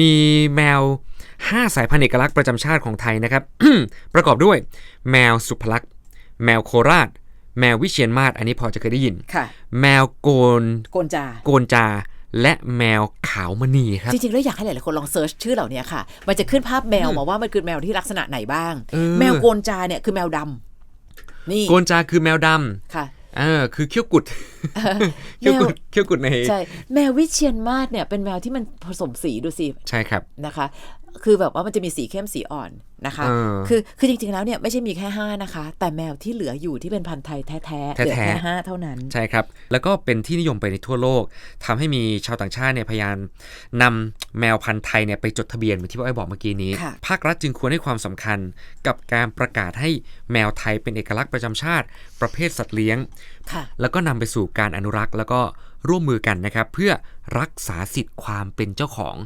มีแมว 5 สายพันธุ์เอกลักษณ์ประจำชาติของไทยนะครับ ประกอบด้วย แมวสุภลักษณ์แมวโคราช แมววิเชียนมาศอันนี้พอจะเคยได้ยินค่ะแมวโกนโกนจาโกนจาและแมวขาวมณีครับ จริงๆ แล้วอยากให้หลายๆคนลองเซิร์ชชื่อเหล่านี้ค่ะ มันจะขึ้นภาพแมวมาว่ามันคือแมวที่ลักษณะไหนบ้างเออแมวโกนจาเนี่ยคือแมวดำนี่โกนจาคือแมวดค่ะำเออคือเขี้ยวกุดเขี้ยวกุดเขี้ยวกุดในใช่แมววิเชียนมาศเนี่ยเป็นแมวที่มันผสมสีดูสิใช่ครับนะคะ คือแบบว่ามันจะมีสีเข้มสีอ่อน นะคะเออคือคือจริงๆแล้วเนี่ยไม่ใช่มีแค่ 5 นะคะ แต่แมวที่เหลืออยู่ที่เป็นพันธุ์ไทยแท้ๆเหลือแท้ๆแค่ห้าเท่านั้น ใช่ครับ แล้วก็เป็นที่นิยมไปในทั่วโลกทำให้มีชาวต่างชาติเนี่ยพยายามนำแมวพันธุ์ไทยเนี่ยไปจดทะเบียนเหมือนที่พ่อไอ้บอกเมื่อกี้นี้ค่ะภาครัฐจึงควรให้ความสำคัญกับการประกาศให้แมวไทยเป็นเอกลักษณ์ประจำชาติ ประเภทสัตว์เลี้ยงค่ะแล้วก็นำไปสู่การอนุรักษ์ แล้วก็ร่วมมือกันนะครับ เพื่อรักษาสิทธิ์ความเป็นเจ้าของ